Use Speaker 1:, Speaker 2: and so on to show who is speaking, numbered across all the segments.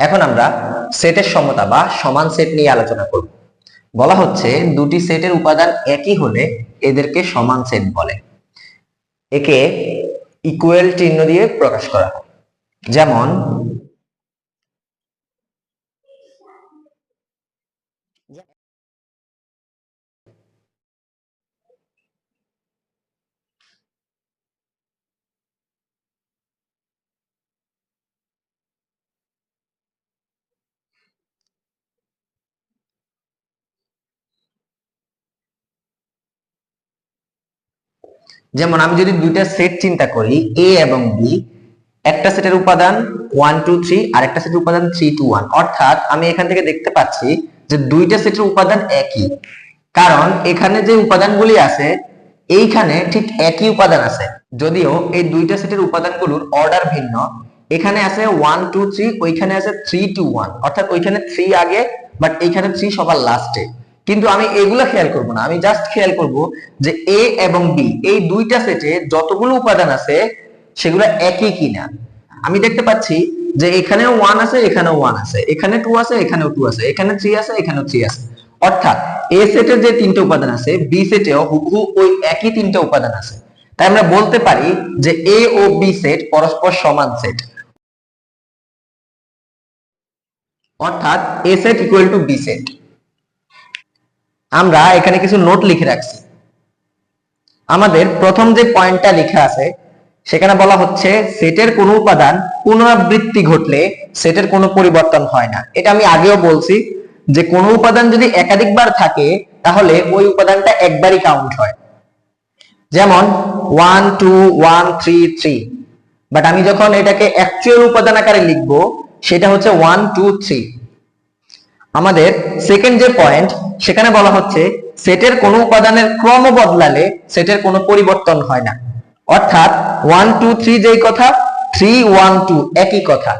Speaker 1: এখন আমরা সেটের সমতা বা সমান সেট নিয়ে আলোচনা করব। বলা হচ্ছে দুটি সেটের উপাদান একই হলে এদেরকে সমান সেট বলে। একে ইকুয়াল চিহ্ন দিয়ে প্রকাশ করা যেমন যেমন আমি যদি দুইটা সেট চিন্তা করি এ এবং বি একটা সেটের উপাদান ওয়ান টু থ্রি আর একটা সেটের উপাদান থ্রি টু ওয়ান অর্থাৎ আমি এখান থেকে দেখতে পাচ্ছি যে দুইটা সেটের উপাদান একই। কারণ এখানে যে উপাদানগুলি আছে, এইখানে ঠিক একই উপাদান আছে। যদিও এই দুইটা সেটের উপাদানগুলোর অর্ডার ভিন্ন। এখানে আছে ওয়ান টু থ্রি ওইখানে আছে থ্রি টু ওয়ান অর্থাৎ ওইখানে থ্রি আগে বাট এইখানে থ্রি সবার লাস্টে কিন্তু আমি এগুলো খেয়াল করব না। আমি জাস্ট খেয়াল করব যে এ এবং বি এই দুইটা সেটে যতগুলো উপাদান আছে, সেগুলো একই কিনা। আমি দেখতে পাচ্ছি যে এখানেও ওয়ান আছে, এখানেও ওয়ান আছে। এখানে টু আছে, এখানেও টু আছে। এখানে থ্রি আছে, এখানেও থ্রি আছে। অর্থাৎ এ সেটের যে তিনটা উপাদান আছে বি সেটেও হুবহু ওই একই তিনটা উপাদান আছে। তাই আমরা বলতে পারি যে এ ও বি সেট পরস্পর সমান সেট অর্থাৎ A set equal to B set আমরা এখানে কিছু নোট লিখে রাখছি। আমাদের প্রথম যে পয়েন্টটা লেখা আছে, সেখানে বলা হচ্ছে সেটের কোনো উপাদান পুনরাবৃত্তি ঘটলে সেটের কোনো পরিবর্তন হয় না। এটা আমি আগেও বলছি যে কোনো উপাদান যদি একাধিকবার থাকে, তাহলে ওই উপাদানটা একবারই কাউন্ট হয়। যেমন one two one three three but আমি যখন এটাকে অ্যাকচুয়াল উপাদান আকারে লিখব, সেটা হচ্ছে ওয়ান টু থ্রি আমাদের সেকেন্ড যে পয়েন্ট সেখানে বলা হচ্ছে সেটের কোনো উপাদানের ক্রম বদলালে সেটের কোনো পরিবর্তন হয় না। অর্থাৎ ওয়ান টু থ্রি যেই কথা থ্রি ওয়ান টু একই কথা।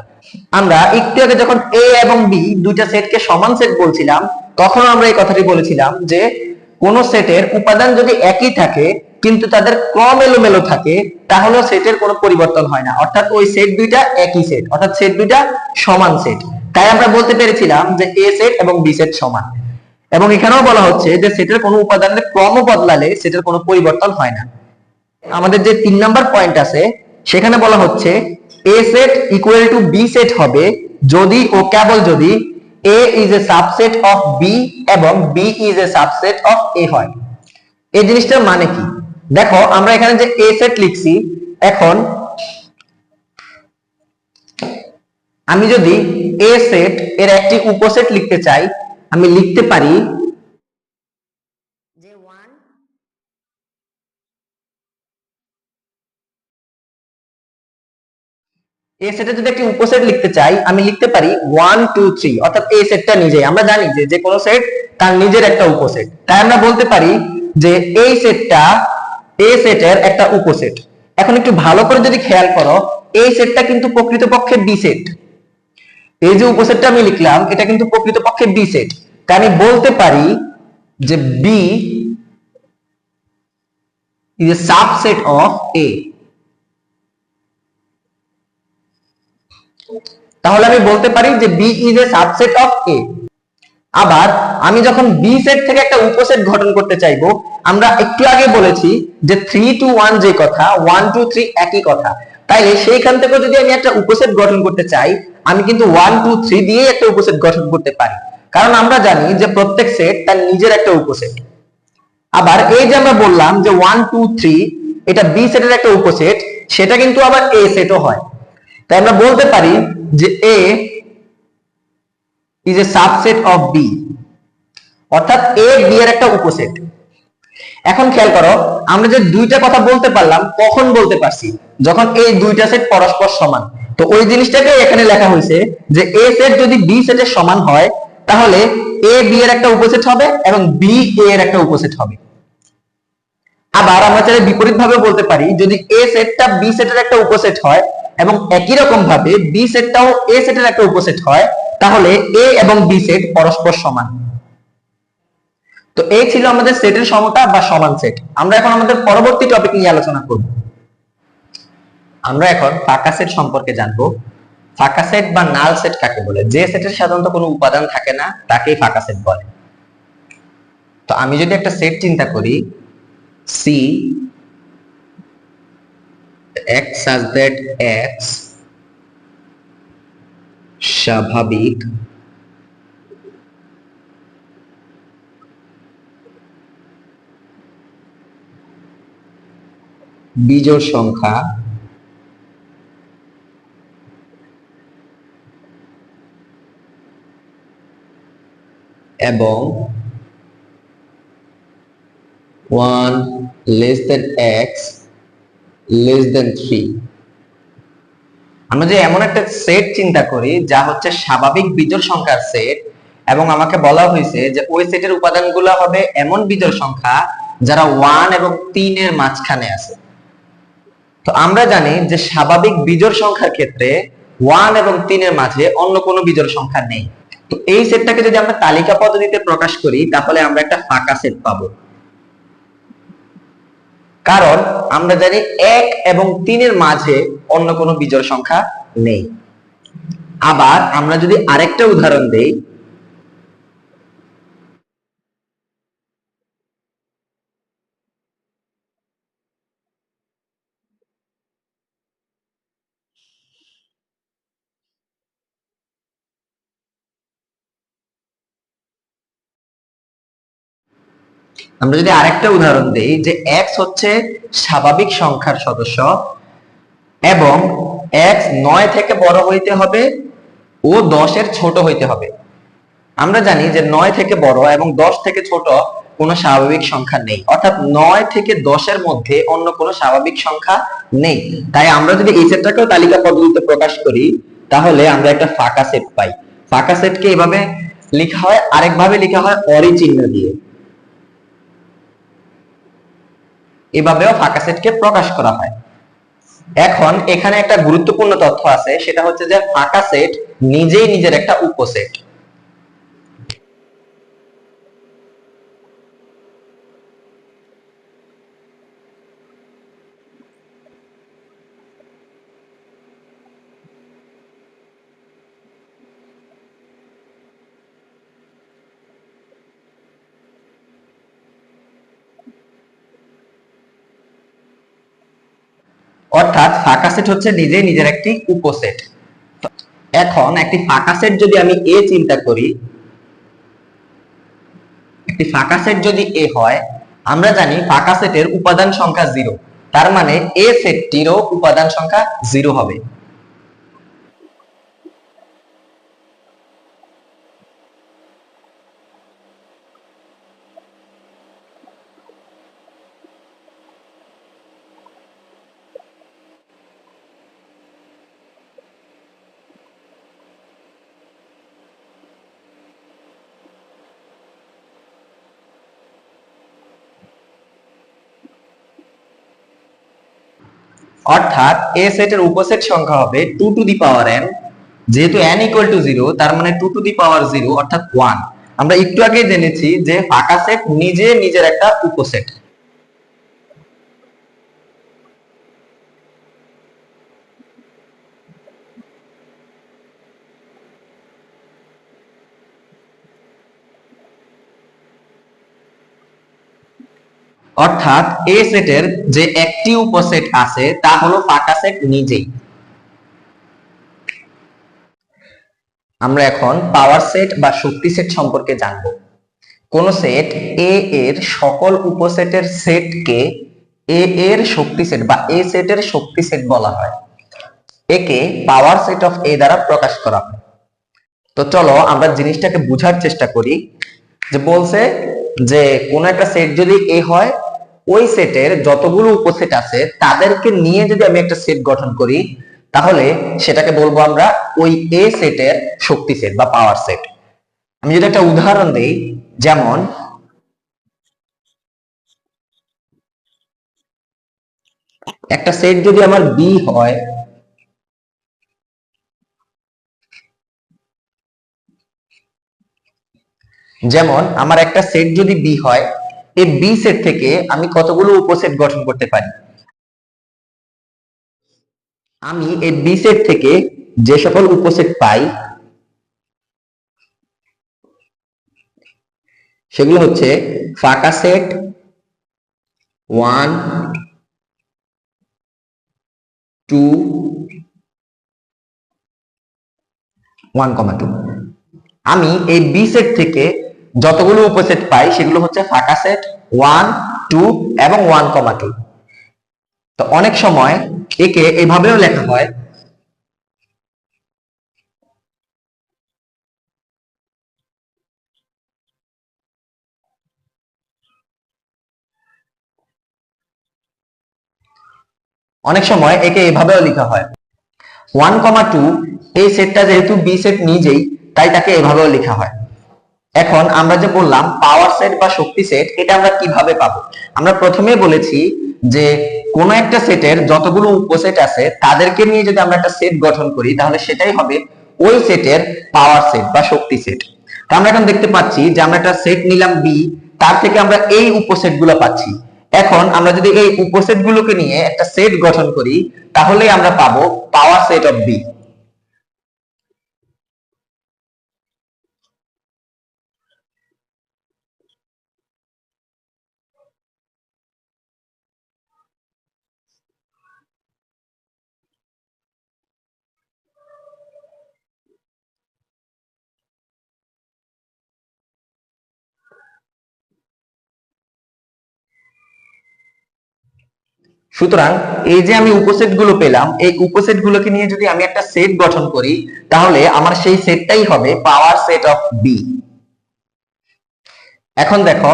Speaker 1: আমরা একটু আগে যখন এ এবং বি দুইটা সেটকে সমান সেট বলছিলাম তখন আমরা এই কথাটি বলেছিলাম যে কোন সেটের উপাদান যদি একই থাকে, কিন্তু তাদের ক্রম এলোমেলো থাকে তাহলে সেটের কোনো পরিবর্তন হয় না। অর্থাৎ ওই সেট দুইটা একই সেট অর্থাৎ সেট দুইটা সমান সেট তাই আমরা বলতে পেরেছিলাম যে এ সেট এবং বি সেট সমান। এবং এখানেও বলা হচ্ছে যে সেটের কোনো উপাদানের ক্রম বদলালে সেটের কোনো পরিবর্তন হয় না। আমাদের যে তিন নাম্বার পয়েন্ট আছে, সেখানে বলা হচ্ছে A set equal to B set হবে যদি ও কেবল যদি A is a subset of B এবং B is a subset of A হয়। এই জিনিসটার মানে কি? দেখো, আমরা এখানে যে এ সেট লিখছি, এখন আমি যদি এ সেট এর একটি উপসেট লিখতে চাই আমি লিখতে পারি
Speaker 2: যে ওয়ান
Speaker 1: এ সেটে যদি একটি উপসেট লিখতে চাই আমি লিখতে পারি ওয়ান টু থ্রি অর্থাৎ এ সেটটা নিজে আমরা জানি যে যে কোনো সেট তার নিজের একটা উপসেট। তাই আমরা বলতে পারি যে এই সেটটা এ সেটের একটা উপসেট। এখন একটু ভালো করে যদি খেয়াল করো এই সেটটা কিন্তু প্রকৃতপক্ষে বি সেট এই যে উপসেটটা আমি লিখলাম, এটা কিন্তু প্রকৃতপক্ষে বি সেট তাই আমি বলতে পারি যে B is a subset of A তাহলে আমি বলতে পারি যে B is a subset of A আবার আমি যখন বি সেট থেকে একটা উপসেট গঠন করতে চাইব, আমরা একটু আগে বলেছি যে থ্রি টু ওয়ান যে কথা ওয়ান টু থ্রি একই কথা। তাই সেইখান থেকে যদি আমি একটা উপসেট গঠন করতে চাই আমি কিন্তু ওয়ান টু থ্রি দিয়ে একটা উপসেট গঠন করতে পারি। কারণ আমরা জানি যে প্রত্যেক সেট তার নিজের একটা উপসেট। আবার এই যে আমরা বললাম যে ওয়ান টু থ্রি এটা বি সেটের একটা উপসেট, সেটা কিন্তু আবার এ সেটও হয়। তাই আমরা বলতে পারি যে A is a subset of B অর্থাৎ এ বি এর একটা উপসেট। এখন খেয়াল করো, আমরা যে দুইটা কথা বলতে পারলাম, কখন বলতে পারছি? যখন এই দুইটা সেট পরস্পর সমান। তো ওই জিনিসটাকে এখানে লেখা হয়েছে যে এ সেট যদি বি সেটের সমান হয়, তাহলে এ বি এর একটা উপসেট হবে এবং বি এ এর একটা উপসেট হবে। আবার আমরা চাইলে বিপরীত ভাবে বলতে পারি, যদি এ সেটটা বি সেটের একটা উপসেট হয় এবং একই রকম ভাবে বি সেটটাও এ সেটের একটা উপসেট হয়, তাহলে এ এবং বি সেট পরস্পর সমান। তো এই ছিল আমাদের সেটের সমতা বা সমান সেট আমরা এখন আমাদের পরবর্তী টপিক নিয়ে আলোচনা করব। আমরা এখন ফাঁকা সেট সম্পর্কে জানব। ফাঁকা সেট বা নাল সেট কাকে বলে? যে সেটের সাধারণত কোনো উপাদান থাকে না, তাকেই ফাঁকা সেট বলে। তো আমি যদি একটা সেট চিন্তা করি C X such that x স্বাভাবিক বিজোড় সংখ্যা এবং one less than X less than three আমরা যে এমন একটা সেট চিন্তা করি, যা হচ্ছে স্বাভাবিক বিজোড় সংখ্যার সেট এবং আমাকে বলা হয়েছে যে ওই সেটের উপাদানগুলো হবে এমন বিজোড় সংখ্যা যারা ওয়ান এবং তিনের মাঝখানে আছে। তো আমরা জানি যে স্বাভাবিক বিজোড় সংখ্যার ক্ষেত্রে ওয়ান এবং তিনের মাঝে অন্য কোনো বিজোড় সংখ্যা নেই। তো এই সেটটাকে যদি আমরা তালিকা পদ্ধতিতে প্রকাশ করি, তাহলে আমরা একটা ফাঁকা সেট পাবো। কারণ আমরা জানি এক এবং তিনের মাঝে অন্য কোনো বিজোড় সংখ্যা নেই। আবার আমরা যদি আরেকটা উদাহরণ দেই আমরা যদি আরেকটা উদাহরণ দেই যে x হচ্ছে স্বাভাবিক সংখ্যার সদস্য এবং x নয় থেকে বড় হইতে হবে ও দশের ছোট হইতে হবে। আমরা জানি যে নয় থেকে বড় এবং দশ থেকে ছোট কোনো স্বাভাবিক সংখ্যা নেই। অর্থাৎ নয় থেকে দশের মধ্যে অন্য কোনো স্বাভাবিক সংখ্যা নেই। তাই আমরা যদি এই সেটটাকেও তালিকা পদ্ধতিতে প্রকাশ করি, তাহলে আমরা একটা ফাঁকা সেট পাই। ফাঁকা সেটকে এভাবে লেখা হয়, আরেকভাবে লেখা হয় অরি চিহ্ন দিয়ে। এভাবেও ফাঁকা সেটকে প্রকাশ করা হয়। এখন এখানে একটা গুরুত্বপূর্ণ তথ্য আছে, সেটা হচ্ছে যে ফাঁকা সেট নিজেই নিজের একটা উপসেট। অর্থাৎ ফাঁকা সেট হচ্ছে নিজেই নিজের একটি উপসেট এখন একটি ফাঁকা সেট যদি আমি এ চিন্তা করি, একটি ফাঁকা সেট যদি এ হয়, আমরা জানি ফাঁকা সেটের উপাদান সংখ্যা জিরো তার মানে এ সেটটিরও উপাদান সংখ্যা জিরো হবে। অর্থাৎ এ সেটের উপসেট সংখ্যা হবে two to the power N যেহেতু এন ইকুয়াল টু জিরো তার মানে two to the power zero অর্থাৎ ওয়ান আমরা একটু আগে জেনেছি যে ফাঁকা সেট নিজে নিজের একটা উপসেট। অর্থাৎ এ সেটের যে একটি উপসেট আছে, তা হলো ফাঁকা সেট নিজেই। আমরা এখন পাওয়ার সেট বা শক্তি সেট সম্পর্কে জানব। কোন সেট এ এর সকল উপসেটের সেটকে এ এর শক্তি সেট বা এ সেটের শক্তি সেট বলা হয়। একে পাওয়ার সেট অফ এ দ্বারা প্রকাশ করা হয়। তো চলো আমরা জিনিসটাকে বুঝার চেষ্টা করি। যে বলছে যে কোন একটা সেট যদি এ হয়, ওই সেটের যতগুলো উপসেট আছে, তাদেরকে নিয়ে যদি আমি একটা সেট গঠন করি, তাহলে সেটাকে বলব আমরা ওই এ সেটের শক্তি সেট বা পাওয়ার সেট আমি যদি একটা উদাহরণ দেই, যেমন একটা সেট যদি আমার বি হয় যেমন আমার একটা সেট যদি বি হয়, এই বি সেট থেকে আমি কতগুলো উপসেট গঠন করতে পারি? আমি এই বি সেট থেকে যে সকল উপসেট পাই, সেগুলো হচ্ছে ফাঁকা set one two one comma two আমি এই বি সেট থেকে যতগুলো উপসেট পাই, সেগুলো হচ্ছে ফাঁকা সেট ওয়ান টু এবং ওয়ান কমা টু তো অনেক সময় একে এভাবেও লেখা হয়। অনেক সময় একে এভাবেও লেখা হয়। ওয়ান কমা টু এই সেটটা যেহেতু বি সেট নিজেই, তাই তাকে এভাবেও লেখা হয়। এখন আমরা যে বললাম পাওয়ার সেট বা শক্তি সেট এটা আমরা কীভাবে পাবো? আমরা প্রথমে বলেছি যে কোন একটা সেটের যতগুলো উপসেট আছে, তাদেরকে নিয়ে যদি আমরা একটা সেট গঠন করি, তাহলে সেটাই হবে ওই সেটের পাওয়ার সেট বা শক্তি সেট তো আমরা এখন দেখতে পাচ্ছি যে আমরা একটা সেট নিলাম বি তার থেকে আমরা এই উপসেটগুলো পাচ্ছি। এখন আমরা যদি এই উপসেট গুলোকে নিয়ে একটা সেট গঠন করি তাহলে আমরা পাবো পাওয়ার সেট অফ বি সুতরাং এই যে আমি উপসেটগুলো পেলাম, এই উপসেট গুলোকে নিয়ে যদি আমি একটা সেট গঠন করি, তাহলে আমার সেই সেটটাই হবে পাওয়ার সেট অফ বি এখন দেখো,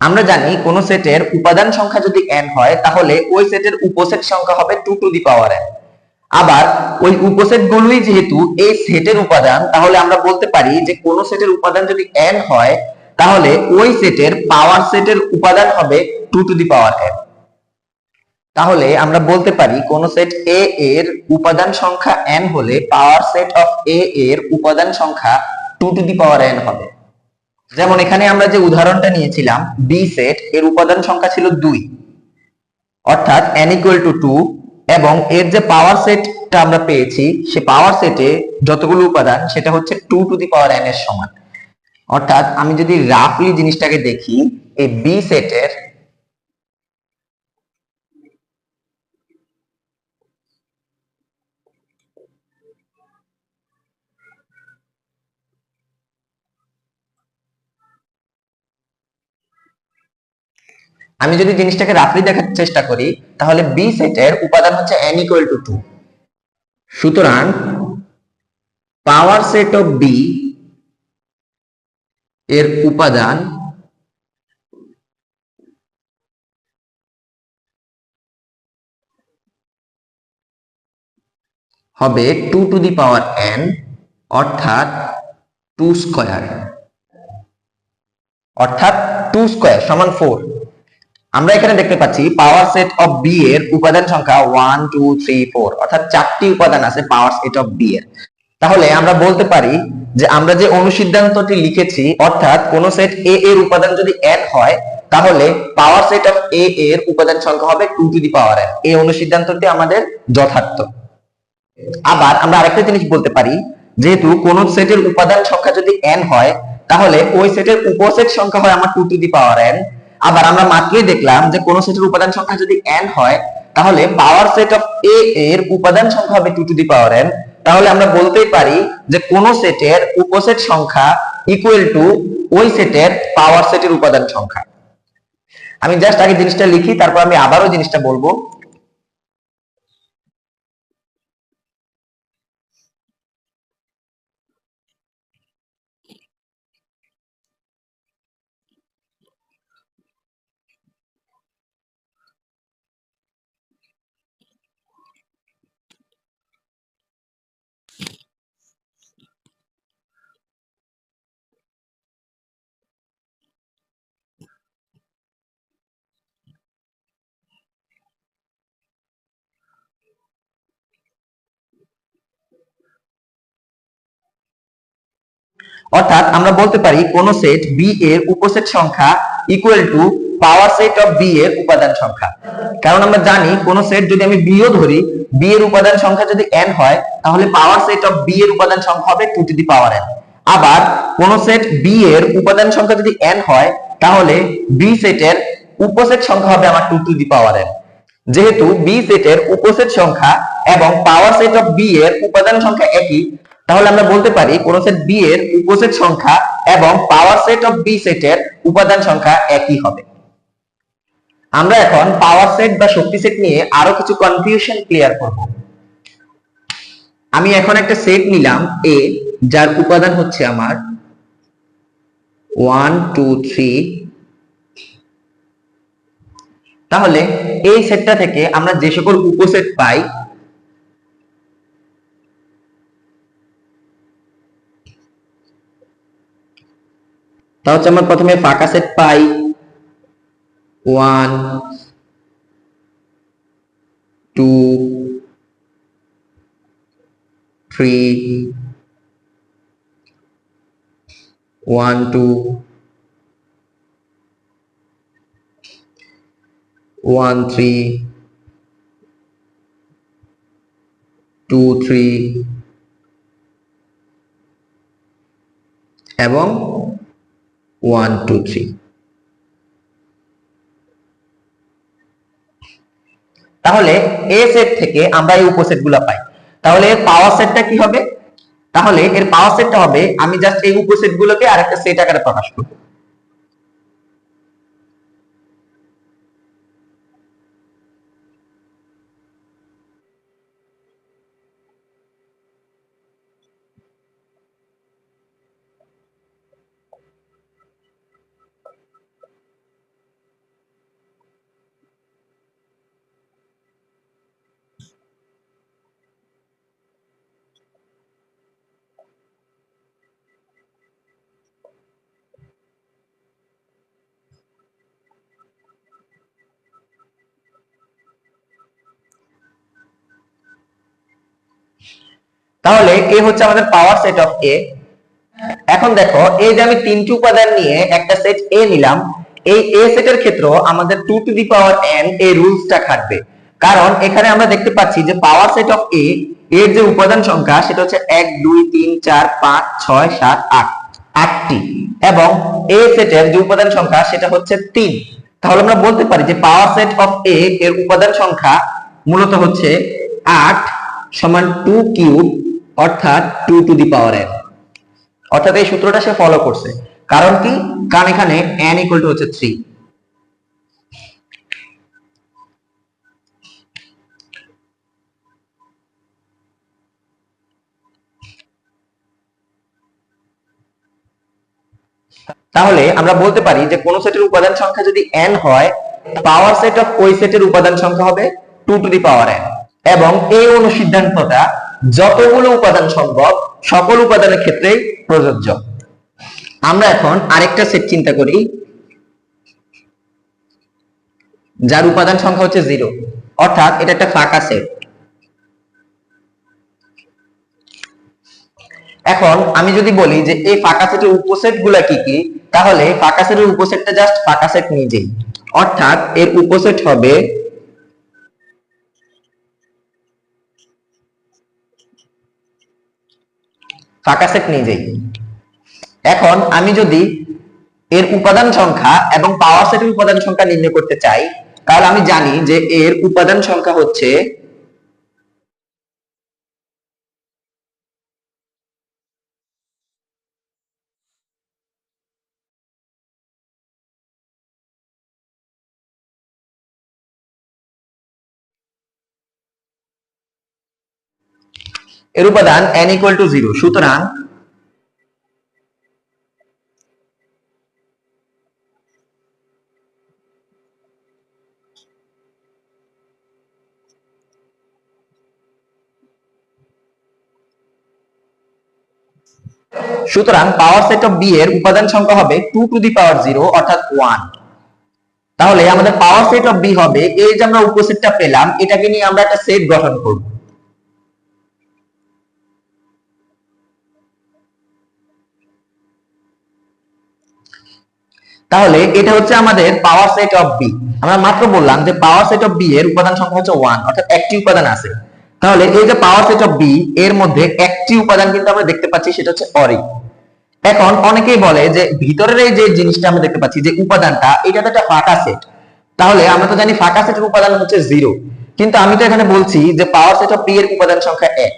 Speaker 1: আমরা জানি কোন সেটের উপাদান সংখ্যা যদি n হয়, তাহলে ওই সেটের উপসেট সংখ্যা হবে 2 টু দি পাওয়ার n আবার ওই উপসেট গুলোই যেহেতু এই সেটের উপাদান, তাহলে আমরা বলতে পারি যে কোন সেটের উপাদান যদি n হয়, তাহলে ওই সেটের পাওয়ার সেটের উপাদান হবে 2 টু দি পাওয়ার n তাহলে আমরা বলতে পারি কোন সেট এ এর উপাদান সংখ্যা n হলে পাওয়ার সেট অফ এ এর উপাদান সংখ্যা 2 টু দি পাওয়ার n হবে। যেমন এখানে আমরা যে উদাহরণটা নিয়েছিলাম, B সেট এর উপাদান সংখ্যা ছিল 2 অর্থাৎ n ইকুয়াল টু 2 এবং এর যে পাওয়ার সেটটা আমরা পেয়েছি, সে পাওয়ার সেটে যতগুলো উপাদান, সেটা হচ্ছে 2 টু দি পাওয়ার n এর সমান। অর্থাৎ আমি যদি রাফলি জিনিসটাকে দেখি, এই B সেটের আমি যদি জিনিসটাকে রাফলি দেখার চেষ্টা করি, তাহলে বি সেটের উপাদান হচ্ছে n ইকুয়াল টু টু সুতরাং পাওয়ার সেট অফ বি এর উপাদান হবে two to the power n, অর্থাৎ টু স্কয়ার অর্থাৎ টু স্কয়ার সমান ফোর আমরা এখানে দেখতে পাচ্ছি পাওয়ার সেট অফ বি এর উপাদান সংখ্যা ওয়ান টু থ্রি ফোর অর্থাৎ চারটি উপাদান আছে পাওয়ার সেট অফ বি এর। তাহলে আমরা বলতে পারি যে আমরা যে অনুসিদ্ধান্তটি লিখেছি, অর্থাৎ কোন সেট এ এর উপাদান যদি n হয়, তাহলে পাওয়ার সেট অফ এ এর উপাদান সংখ্যা হবে two to the power N এই অনুসিদ্ধান্তটি আমাদের যথার্থ। আবার আমরা আরেকটা জিনিস বলতে পারি, যেহেতু কোন সেটের উপাদান সংখ্যা যদি এন হয়, তাহলে ওই সেটের উপসেট সংখ্যা হয় আমার two to the power n আবার আমরা মাত্রই দেখলাম যে কোন সেটের উপাদান সংখ্যা যদি n হয়, তাহলে পাওয়ার সেট অফ a এর উপাদান সংখ্যা হবে two to the power n তাহলে আমরা বলতেই পারি যে কোন সেটের উপসেট সংখ্যা ইকুয়াল টু ওই সেটের পাওয়ার সেটের উপাদান সংখ্যা। আমি জাস্ট আগে জিনিসটা লিখি, তারপর আমি আবারও জিনিসটা বলব। অর্থাৎ আমরা বলতে পারি কোন সেট বি এর উপসেট সংখ্যা equal to power set of B এর উপাদান সংখ্যা। কারণ আমরা জানি কোন সেট যদি আমি বি ও ধরি বি এর উপাদান সংখ্যা যদি n হয়, তাহলে পাওয়ার সেট অফ বি এর উপাদান সংখ্যা হবে two to the power n আবার কোন সেট বি এর উপাদান সংখ্যা যদি n হয়, তাহলে বি সেটের উপসেট সংখ্যা হবে আমার two to the power n যেহেতু বি সেটের উপসেট সংখ্যা এবং পাওয়ার সেট অফ বি এর উপাদান সংখ্যা একই তাহলে আমরা বলতে পারি কোন সেট বি এর উপসেট সংখ্যা এবং পাওয়ার সেট অফ বি সেটের উপাদান সংখ্যা একই হবে। আমরা এখন পাওয়ার সেট বা শক্তি সেট নিয়ে আরও কিছু কনফিউশন ক্লিয়ার করব। আমি এখন একটা সেট নিলাম এ যার উপাদান হচ্ছে আমার ওয়ান টু থ্রি তাহলে এই সেটটা থেকে আমরা যে সকল উপসেট পাই তা আমরা প্রথমে ফাঁকা সেট পাই। One, two, three, one, two, one, three, two, three, এবং ওয়ান two, three. তাহলে এ সেট থেকে আমরা এই উপসেটগুলা পাই। তাহলে এর পাওয়ার সেটটা কি হবে? তাহলে এর পাওয়ার সেটটা হবে, আমি জাস্ট এই উপসেট গুলোকে আর একটা সেট আকারে প্রকাশ করব। তাহলে এ হচ্ছে আমাদের পাওয়ার সেট অফ এ এখন দেখো, এই যে আমি তিনটি উপাদান নিয়ে একটা সেট এ নিলাম, এই এ সেটের ক্ষেত্রে আমাদের two to the power N এই রুলসটা খাটবে। কারণ এখানে আমরা দেখতে পাচ্ছি যে পাওয়ার সেট অফ এ এর যে উপাদান সংখ্যা, সেটা হচ্ছে এক, দুই, তিন, চার, পাঁচ, ছয়, সাত, আট। আটটি। এবং এ সেটের যে উপাদান সংখ্যা, সেটা হচ্ছে তিন। তাহলে আমরা বলতে পারি যে পাওয়ার সেট অফ এ এর উপাদান সংখ্যা মূলত হচ্ছে আট সমান টু কিউব অর্থাৎ two to the power N অর্থাৎ এই সূত্রটা সে ফলো করছে। কারণ কি? কারণ এখানে n ইকুয়াল টু হচ্ছে থ্রি তাহলে আমরা বলতে পারি যে কোন সেটের উপাদান সংখ্যা যদি n হয় পাওয়ার সেট অফ ওই সেটের উপাদান সংখ্যা হবে two to the power N এবং এই অনুসিদ্ধান্তটা যতগুলো উপাদান সম্ভব, সকল উপাদানের ক্ষেত্রেই প্রযোজ্য। আমরা এখন আরেকটা সেট চিন্তা করি। যার উপাদান সংখ্যা হচ্ছে জিরো অর্থাৎ এটা একটা ফাঁকা সেট এখন আমি যদি বলি যে এই ফাঁকা সেটের উপসেটগুলা কি কি, তাহলে ফাঁকা সেটের উপসেটটা জাস্ট ফাঁকা সেট নিজেই। অর্থাৎ এর উপসেট হবে ফাঁকা সেট নিয়ে যাই। এখন আমি যদি এর উপাদান সংখ্যা এবং পাওয়ার সেটের উপাদান সংখ্যা নির্ণয় করতে চাই, তাহলে আমি জানি যে এর উপাদান সংখ্যা হচ্ছে এর উপাদান n ইকুয়াল টু জিরো সুতরাং সুতরাং পাওয়ার সেট অফ বি এর উপাদান সংখ্যা হবে two to the power zero অর্থাৎ ওয়ান তাহলে আমাদের পাওয়ার সেট অফ বি হবে, এই যে আমরা উপসেটটা পেলাম, এটাকে নিয়ে আমরা একটা সেট গঠন করব। তাহলে এটা হচ্ছে আমাদের পাওয়ার সেট অফ বি আমরা মাত্র বললাম যে পাওয়ার সেট অফ বি এর উপাদান সংখ্যা হচ্ছে ওয়ান অর্থাৎ একটি উপাদান আছে। তাহলে এই যে পাওয়ার সেট অফ বি এর মধ্যে একটি উপাদান কিন্তু আমরা দেখতে পাচ্ছি, সেটা হচ্ছে অরি এখন অনেকেই বলে যে ভিতরের এই যে জিনিসটা আমরা দেখতে পাচ্ছি, যে উপাদানটা, এটা তো একটা ফাঁকা সেট তাহলে আমরা তো জানি ফাঁকা সেটের উপাদান হচ্ছে জিরো কিন্তু আমি তো এখানে বলছি যে পাওয়ার সেট অফ বি এর উপাদান সংখ্যা এক।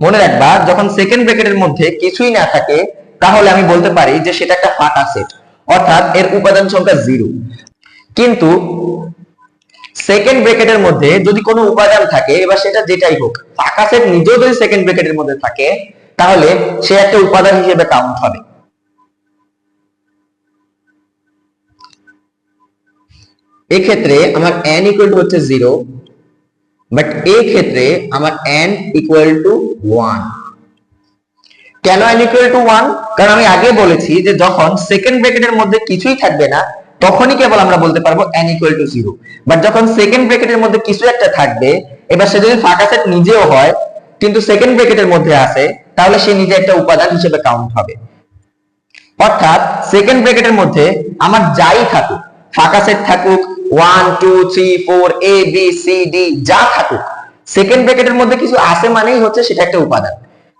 Speaker 1: মনে রাখবা, যখন সেকেন্ড ব্র্যাকেটের মধ্যে কিছুই না থাকে তাহলে আমি বলতে পারি যে সেটা একটা ফাঁকা সেট অর্থাৎ এর উপাদান সংখ্যা জিরো কিন্তু সেকেন্ড ব্র্যাকেটের মধ্যে যদি কোনো উপাদান থাকে, এবার সেটা যেটাই হোক, ফাঁকা সেট নিজেও যদি সেকেন্ড ব্র্যাকেটের মধ্যে থাকে, তাহলে সে একটা উপাদান হিসেবে কাউন্ট হবে। এক্ষেত্রে আমার n ইকুয়াল টু হচ্ছে জিরো বাট এই ক্ষেত্রে আমার n ইকুয়াল টু ওয়ান কেন n ইকুয়াল টু ওয়ান কারণ আমি আগে বলেছি যে যখন সেকেন্ড ব্র্যাকেটের মধ্যে কিছুই থাকবে না, তখনই কেবল আমরা বলতে পারব n equal to zero but যখন সেকেন্ড ব্র্যাকেটের মধ্যে কিছু একটা থাকবে, এবার সে যদি ফাঁকা সেট নিজেও হয়, কিন্তু সেকেন্ড ব্র্যাকেটের মধ্যে আছে তাহলে সে নিজে একটা উপাদান হিসেবে কাউন্ট হবে। অর্থাৎ সেকেন্ড ব্র্যাকেটের মধ্যে আমার যাই থাকুক, ফাঁকা সেট থাকুক one two three four A B C D যা থাকুক সেকেন্ড ব্র্যাকেটের মধ্যে কিছু আছে মানেই হচ্ছে সেটা একটা উপাদান।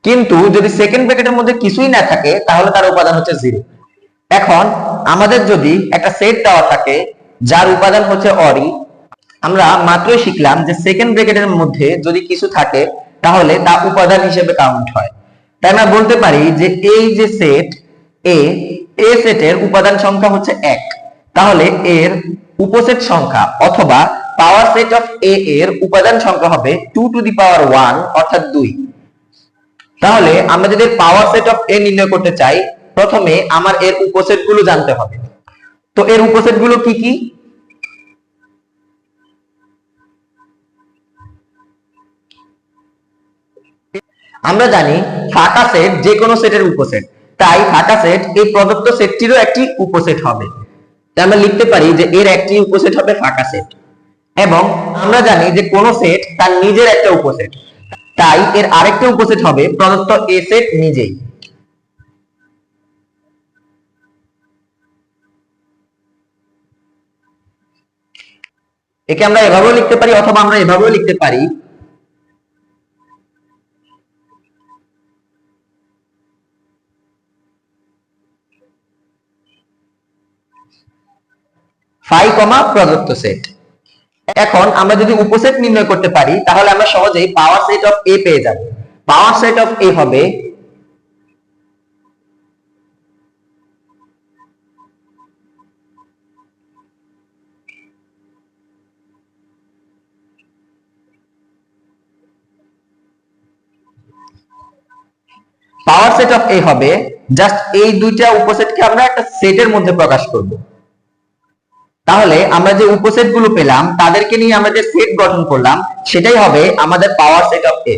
Speaker 1: কিন্তু যদি সেকেন্ড ব্র্যাকেটের মধ্যে কিছুই না থাকে, তাহলে তার উপাদান হচ্ছে জিরো এখন আমাদের যদি একটা সেট দেওয়া থাকে, যার উপাদান হচ্ছে অরি আমরা মাত্রই শিখলাম যে সেকেন্ড ব্র্যাকেটের মধ্যে যদি কিছু থাকে, তাহলে তা উপাদান হিসেবে কাউন্ট হয়। তাই আমরা বলতে পারি যে এই যে সেট এ এ সেটের উপাদান সংখ্যা হচ্ছে এক। তাহলে এর উপসেট সংখ্যা অথবা পাওয়ার সেট অফ এ এর উপাদান সংখ্যা হবে two to the power one অর্থাৎ দুই। তাহলে আমরা যদি পাওয়ার সেট অফ এ নির্ণয় করতে চাই, প্রথমে আমার এর উপসেটগুলো জানতে হবে। তো এর উপসেটগুলো কি কি? আমরা জানি ফাঁকা সেট যে কোনো সেটের উপসেট। তাই ফাঁকা সেট এই প্রদত্ত সেটটিরও একটি উপসেট হবে। তাই আমরা লিখতে পারি যে এর একটি উপসেট হবে ফাঁকা সেট এবং আমরা জানি যে কোন সেট তার নিজের একটা উপসেট। তাই এর আরেকটা উপসেট হবে প্রদত্ত এ সেট নিজেই। একে আমরা এভাবেও লিখতে পারি অথবা আমরা এভাবেও লিখতে পারি। ফাই কমা প্রদত্ত সেট। এখন আমরা যদি উপসেট নির্ণয় করতে পারি, তাহলে আমরা সহজেই পাওয়ার সেট অফ এ পেয়ে যাব। পাওয়ার সেট অফ এ হবে পাওয়ার সেট অফ এ হবে। জাস্ট এই দুইটা উপসেটকে আমরা একটা সেটের মধ্যে প্রকাশ করব। তাহলে আমরা যে উপসেটগুলো পেলাম, তাদেরকে নিয়ে আমরা যে সেট গঠন করলাম, সেটাই হবে আমাদের পাওয়ার সেট অফ এ